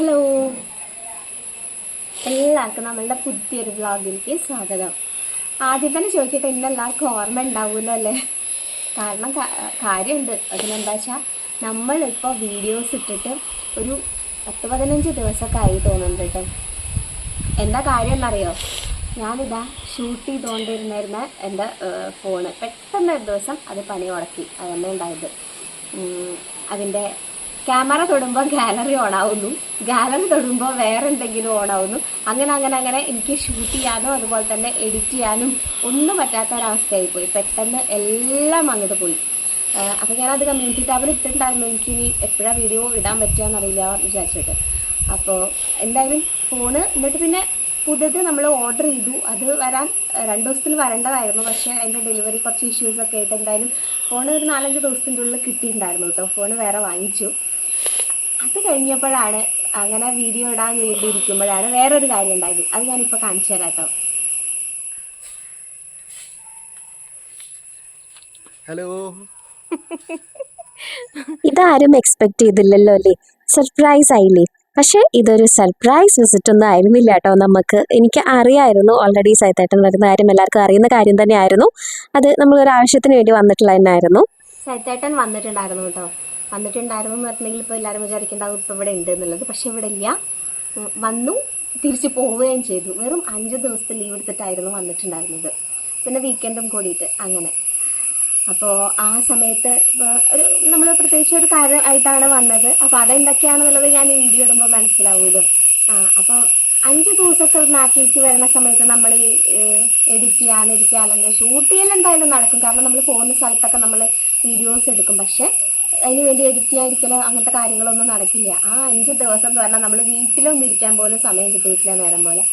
Hello എല്ലാവർക്കും നമ്മളുടെ പുതിയൊരു വ്ളോഗിലേക്ക് സ്വാഗതം. ആദ്യം തന്നെ ചോദിക്കട്ടെ ഇന്ന് എല്ലാവർക്കും ഓർമ്മ ഉണ്ടാവുമല്ലോ അല്ലേ? കാരണം കാര്യമുണ്ട്. അതിനെന്താ വെച്ചാൽ നമ്മളിപ്പോൾ വീഡിയോസ് ഇട്ടിട്ട് ഒരു പത്ത് പതിനഞ്ച് ദിവസമൊക്കെ ആയി തോന്നുന്നുണ്ട് കേട്ടോ. എന്താ കാര്യം എന്നറിയോ ഞാനിതാ ഷൂട്ട് ചെയ്തുകൊണ്ടിരുന്നിരുന്ന എന്റെ ഫോണ് പെട്ടെന്ന് ഒരു ദിവസം അത് പണി ഉടക്കി അതന്നെ ഉണ്ടായത്. അതിന്റെ ക്യാമറ തൊടുമ്പോൾ ഗാലറി ഓൺ ആവുന്നു ഗാലറി തൊടുമ്പോൾ വേറെ എന്തെങ്കിലും ഓൺ ആവുന്നു അങ്ങനെ അങ്ങനെ അങ്ങനെ എനിക്ക് ഷൂട്ട് ചെയ്യാനും അതുപോലെ തന്നെ എഡിറ്റ് ചെയ്യാനും ഒന്നും പറ്റാത്ത ഒരവസ്ഥയായി പോയി. പെട്ടെന്ന് എല്ലാം അങ്ങോട്ട് പോയി. അപ്പോൾ ഞാനത് കമ്മ്യൂണിറ്റി ടാബിൽ ഇട്ടിട്ടുണ്ടായിരുന്നു. എനിക്കിനി എപ്പോഴാണ് വീഡിയോ ഇടാൻ പറ്റുക എന്നറിയില്ല വിചാരിച്ചിട്ട്. അപ്പോൾ എന്തായാലും ഫോണ് എന്നിട്ട് പിന്നെ പുതിയത് നമ്മൾ ഓർഡർ ചെയ്തു. അത് വരാൻ രണ്ട് ദിവസത്തിൽ വരേണ്ടതായിരുന്നു. പക്ഷേ അതിന്റെ ഡെലിവറി കുറച്ച് ഇഷ്യൂസ് ഒക്കെ ആയിട്ട് എന്തായാലും ഫോൺ ഒരു നാലഞ്ച് ദിവസത്തിന്റെ ഉള്ളിൽ കിട്ടിയിട്ടുണ്ടായിരുന്നു കേട്ടോ. ഫോൺ വേറെ വാങ്ങിച്ചു. അത് കഴിഞ്ഞപ്പോഴാണ് അങ്ങനെ വീഡിയോ ഇടാൻ വേണ്ടി ഇരിക്കുമ്പോഴാണ് വേറൊരു കാര്യം ഉണ്ടായത്. അത് ഞാനിപ്പോൾ കാണിച്ചു തരാം കേട്ടോ. ഹലോ ഇതാരും എക്സ്പെക്ട് ചെയ്തില്ലല്ലോ അല്ലേ? സർപ്രൈസ് ആയില്ലേ? പക്ഷേ ഇതൊരു സർപ്രൈസ് വിസിറ്റ് ഒന്നും ആയിരുന്നില്ല കേട്ടോ നമുക്ക്. എനിക്ക് അറിയായിരുന്നു ഓൾറെഡി സൈത്തേട്ടൻ വരുന്ന കാര്യം എല്ലാവർക്കും അറിയുന്ന കാര്യം തന്നെയായിരുന്നു. അത് നമ്മൾ ഒരു ആവശ്യത്തിന് വേണ്ടി വന്നിട്ടുള്ള തന്നെയായിരുന്നു. സൈത്തേട്ടൻ വന്നിട്ടുണ്ടായിരുന്നു കേട്ടോ. വന്നിട്ടുണ്ടായിരുന്നു എന്ന് പറഞ്ഞിട്ടുണ്ടെങ്കിൽ ഇപ്പോൾ എല്ലാവരും വിചാരിക്കേണ്ടാവും ഇപ്പോൾ ഇവിടെ ഉണ്ട് എന്നുള്ളത്. പക്ഷെ ഇവിടെ ഇല്ല. വന്നു തിരിച്ചു പോവുകയും ചെയ്തു. വെറും അഞ്ച് ദിവസത്തെ ലീവ് എടുത്തിട്ടായിരുന്നു വന്നിട്ടുണ്ടായിരുന്നത്. പിന്നെ വീക്കെൻഡും കൂടിയിട്ട് അങ്ങനെ. അപ്പോൾ ആ സമയത്ത് ഒരു നമ്മൾ പ്രത്യേകിച്ച് ഒരു കാര്യം ആയിട്ടാണ് വന്നത്. അപ്പോൾ അതെന്തൊക്കെയാണെന്നുള്ളത് ഞാൻ ഈ വീഡിയോ ഇടുമ്പോൾ മനസ്സിലാവുമല്ലോ ആ അപ്പോൾ അഞ്ച് ദിവസമൊക്കെ നാട്ടിലേക്ക് വരുന്ന സമയത്ത് നമ്മൾ എഡിറ്റ് ചെയ്യാതിരിക്കുക അല്ലെങ്കിൽ ഷൂട്ട് ചെയ്യൽ എന്തായാലും നടക്കും. കാരണം നമ്മൾ പോകുന്ന സ്ഥലത്തൊക്കെ നമ്മൾ വീഡിയോസ് എടുക്കും. പക്ഷേ അതിന് വേണ്ടി എഡിറ്റ് ചെയ്യാതിരിക്കലോ അങ്ങനത്തെ കാര്യങ്ങളൊന്നും നടക്കില്ല. ആ അഞ്ച് ദിവസം എന്ന് പറഞ്ഞാൽ നമ്മൾ വീട്ടിലൊന്നും ഇരിക്കാൻ പോലും സമയം കിട്ടിയിട്ടില്ല നേരം പോലെ.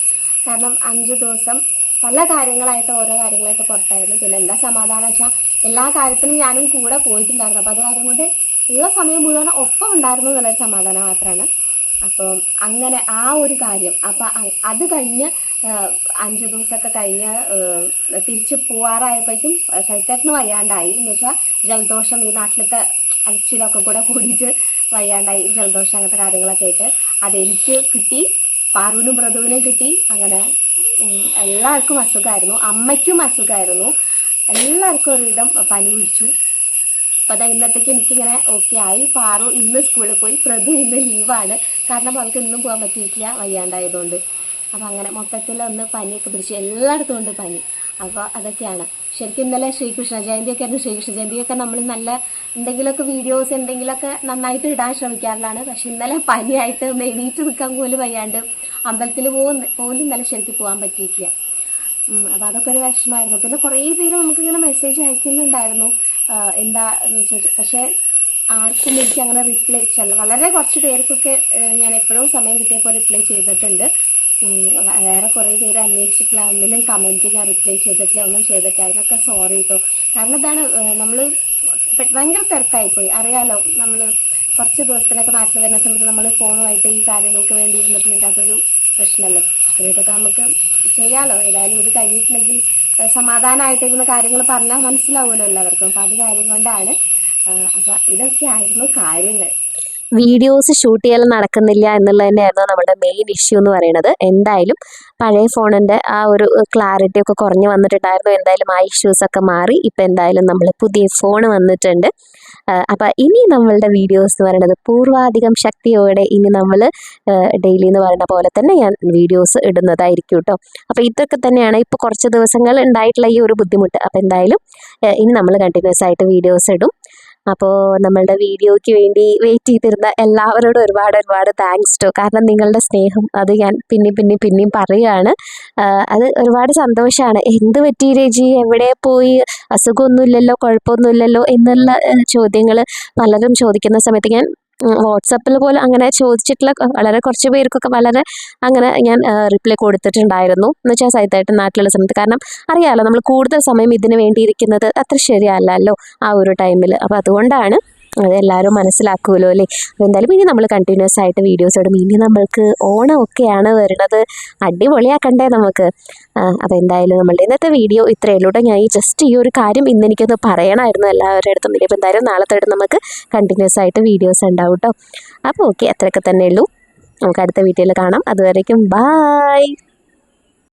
കാരണം അഞ്ച് ദിവസം പല കാര്യങ്ങളായിട്ട് ഓരോ കാര്യങ്ങളായിട്ട് പുറത്തായിരുന്നു. പിന്നെ എന്താ സമാധാനം വെച്ചാൽ എല്ലാ കാര്യത്തിനും ഞാനും കൂടെ പോയിട്ടുണ്ടായിരുന്നു. അപ്പോൾ അത് കാര്യം കൊണ്ട് ഉള്ള സമയം മുഴുവൻ ഒപ്പം ഉണ്ടായിരുന്നു എന്നുള്ളൊരു സമാധാനം മാത്രമാണ് അപ്പോൾ അങ്ങനെ ആ ഒരു കാര്യം. അപ്പം അത് കഴിഞ്ഞ് അഞ്ച് ദിവസമൊക്കെ കഴിഞ്ഞ് തിരിച്ച് പോവാറായപ്പോഴേക്കും സൈത്തേട്ടന് വയ്യാണ്ടായി. എന്ന് വെച്ചാൽ ജലദോഷം ഈ നാട്ടിലത്തെ അലച്ചിലൊക്കെ കൂടെ കൂടിയിട്ട് വയ്യാണ്ടായി. ജലദോഷം അങ്ങനത്തെ കാര്യങ്ങളൊക്കെ ആയിട്ട്. അതെനിക്ക് കിട്ടി. പാറുവിനും മൃദുവിനും കിട്ടി. അങ്ങനെ എല്ലാവർക്കും അസുഖമായിരുന്നു. അമ്മയ്ക്കും അസുഖമായിരുന്നു. എല്ലാവർക്കും ഒരുവിധം പനി പിടിച്ചു. അപ്പം അതാ ഇന്നത്തേക്ക് എനിക്കിങ്ങനെ ഓക്കെ ആയി. പാറു ഇന്ന് സ്കൂളിൽ പോയി. പ്രഭു ഇന്ന് ലീവാണ് കാരണം അവൾക്ക് ഇന്നും പോകാൻ പറ്റിയിട്ടില്ല വയ്യാണ്ടായതുകൊണ്ട്. അപ്പം അങ്ങനെ മൊത്തത്തിൽ ഒന്ന് പനിയൊക്കെ പിടിച്ചു. എല്ലായിടത്തും ഉണ്ട് പനി. അപ്പോൾ അതൊക്കെയാണ്. ശരിക്കും ഇന്നലെ ശ്രീകൃഷ്ണ ജയന്തിയൊക്കെ ആയിരുന്നു. ശ്രീകൃഷ്ണ ജയന്തിയൊക്കെ നമ്മൾ നല്ല എന്തെങ്കിലുമൊക്കെ വീഡിയോസ് എന്തെങ്കിലുമൊക്കെ നന്നായിട്ട് ഇടാൻ ശ്രമിക്കാറുള്ളതാണ്. പക്ഷെ ഇന്നലെ പനിയായിട്ട് എണീറ്റ് നിൽക്കാൻ പോലും വയ്യാണ്ട് അമ്പലത്തിൽ പോകുന്ന പോലും നല്ല ശരിക്ക് പോകാൻ പറ്റിയിട്ടില്ല. അപ്പോൾ അപ്പൊ അതൊക്കെ ഒരു വിഷമമായിരുന്നു. പിന്നെ കുറേ പേര് നമുക്ക് ഇങ്ങനെ മെസ്സേജ് അയക്കുന്നുണ്ടായിരുന്നു എന്താ പക്ഷെ ആർക്കും എനിക്ക് അങ്ങനെ റിപ്ലൈ ചില വളരെ കുറച്ച് പേർക്കൊക്കെ ഞാൻ എപ്പോഴും സമയം കിട്ടിയപ്പോൾ റിപ്ലൈ ചെയ്തിട്ടുണ്ട്. വേറെ കുറേ പേര് അന്വേഷിച്ചിട്ടില്ല. ഒന്നിലും കമന്റ് ഞാൻ റിപ്ലൈ ചെയ്തിട്ടില്ല ഒന്നും ചെയ്തിട്ടില്ല. അതിനൊക്കെ സോറി കേട്ടോ കാരണം ഇതാണ് നമ്മൾ ഭയങ്കര തിരക്കായിപ്പോയി. അറിയാലോ നമ്മൾ കുറച്ച് ദിവസത്തിനൊക്കെ നാട്ടിൽ വരുന്ന സമയത്ത് നമ്മൾ ഫോണുമായിട്ട് ഈ കാര്യങ്ങൾക്ക് വേണ്ടി ഇരുന്നിട്ടുണ്ടെങ്കിൽ അതൊരു പ്രശ്നമല്ലേ? അപ്പോൾ ഇതൊക്കെ നമുക്ക് ചെയ്യാമല്ലോ ഏതായാലും ഇത് കഴിഞ്ഞിട്ടുണ്ടെങ്കിൽ സമാധാനമായിട്ടിരുന്ന കാര്യങ്ങൾ പറഞ്ഞാൽ മനസ്സിലാവുമല്ലോ എല്ലാവർക്കും. അപ്പം അത് കാര്യം കൊണ്ടാണ്. അപ്പം ഇതൊക്കെ ആയിരുന്നു കാര്യങ്ങൾ. വീഡിയോസ് ഷൂട്ട് ചെയ്യൽ നടക്കുന്നില്ല എന്നുള്ളത് തന്നെയായിരുന്നു നമ്മുടെ മെയിൻ ഇഷ്യൂ എന്ന് പറയുന്നത്. എന്തായാലും പഴയ ഫോണിന്റെ ആ ഒരു ക്ലാരിറ്റി ഒക്കെ കുറഞ്ഞു വന്നിട്ടുണ്ടായിരുന്നു. എന്തായാലും ആ ഇഷ്യൂസ് ഒക്കെ മാറി. ഇപ്പം എന്തായാലും നമ്മൾ പുതിയ ഫോൺ വന്നിട്ടുണ്ട്. അപ്പം ഇനി നമ്മളുടെ വീഡിയോസ് എന്ന് പറയുന്നത് പൂർവാധികം ശക്തിയോടെ ഇനി നമ്മൾ ഡെയിലി എന്ന് പറയുന്ന പോലെ തന്നെ ഞാൻ വീഡിയോസ് ഇടുന്നതായിരിക്കും കേട്ടോ അപ്പോൾ ഇതൊക്കെ തന്നെയാണ് ഇപ്പോൾ കുറച്ച് ദിവസങ്ങൾ ഉണ്ടായിട്ടുള്ള ഈ ഒരു ബുദ്ധിമുട്ട്. അപ്പോൾ എന്തായാലും ഇനി നമ്മൾ കണ്ടിന്യൂസ് ആയിട്ട് വീഡിയോസ് ഇടും. അപ്പോൾ നമ്മളുടെ വീഡിയോയ്ക്ക് വേണ്ടി വെയിറ്റ് ചെയ്തിരുന്ന എല്ലാവരോടും ഒരുപാട് ഒരുപാട് താങ്ക്സ് ടു കാരണം നിങ്ങളുടെ സ്നേഹം അത് ഞാൻ പിന്നെയും പിന്നെയും പിന്നെയും പറയുകയാണ്. അത് ഒരുപാട് സന്തോഷമാണ് എന്ത് പറ്റി രജി? എവിടെ പോയി? അസുഖമൊന്നുമില്ലല്ലോ? കുഴപ്പമൊന്നുമില്ലല്ലോ? എന്നുള്ള ചോദ്യങ്ങൾ പലരും ചോദിക്കുന്ന സമയത്ത് ഞാൻ വാട്സപ്പിൽ പോലും അങ്ങനെ ചോദിച്ചിട്ടുള്ള വളരെ കുറച്ച് പേർക്കൊക്കെ വളരെ അങ്ങനെ ഞാൻ റിപ്ലൈ കൊടുത്തിട്ടുണ്ടായിരുന്നു. എന്ന് വെച്ചാൽ സൈത്തായിട്ട് നാട്ടിലുള്ള സമയത്ത്. കാരണം അറിയാമല്ലോ നമ്മൾ കൂടുതൽ സമയം ഇതിന് വേണ്ടി ഇരിക്കുന്നത് അത്ര ശരിയല്ലല്ലോ ആ ഒരു ടൈമിൽ അപ്പോൾ അതുകൊണ്ടാണ് അത് എല്ലാവരും മനസ്സിലാക്കുമല്ലോ അല്ലേ? അപ്പോൾ എന്തായാലും ഇനി നമ്മൾ കണ്ടിന്യൂസ് ആയിട്ട് വീഡിയോസ് ഇടും. ഇനി നമ്മൾക്ക് ഓണം ഒക്കെയാണ് വരുന്നത്. അടിപൊളിയാക്കണ്ടേ നമുക്ക് അപ്പോൾ എന്തായാലും നമ്മളുടെ ഇന്നത്തെ വീഡിയോ ഇത്രയേ ഉള്ളൂ ഞാൻ ഈ ജസ്റ്റ് ഈ ഒരു കാര്യം ഇന്ന് എനിക്കൊന്ന് പറയണമായിരുന്നു എല്ലാവരുടെ അടുത്തും. ഇനി ഇപ്പോൾ എന്തായാലും നാളത്തെ നമുക്ക് കണ്ടിന്യൂസ് ആയിട്ട് വീഡിയോസ് ഉണ്ടാവും കേട്ടോ. അപ്പോൾ ഓക്കെ അത്രയൊക്കെ തന്നെ ഉള്ളൂ. നമുക്ക് അടുത്ത വീഡിയോയിൽ കാണാം. അതുവരേക്കും ബായ്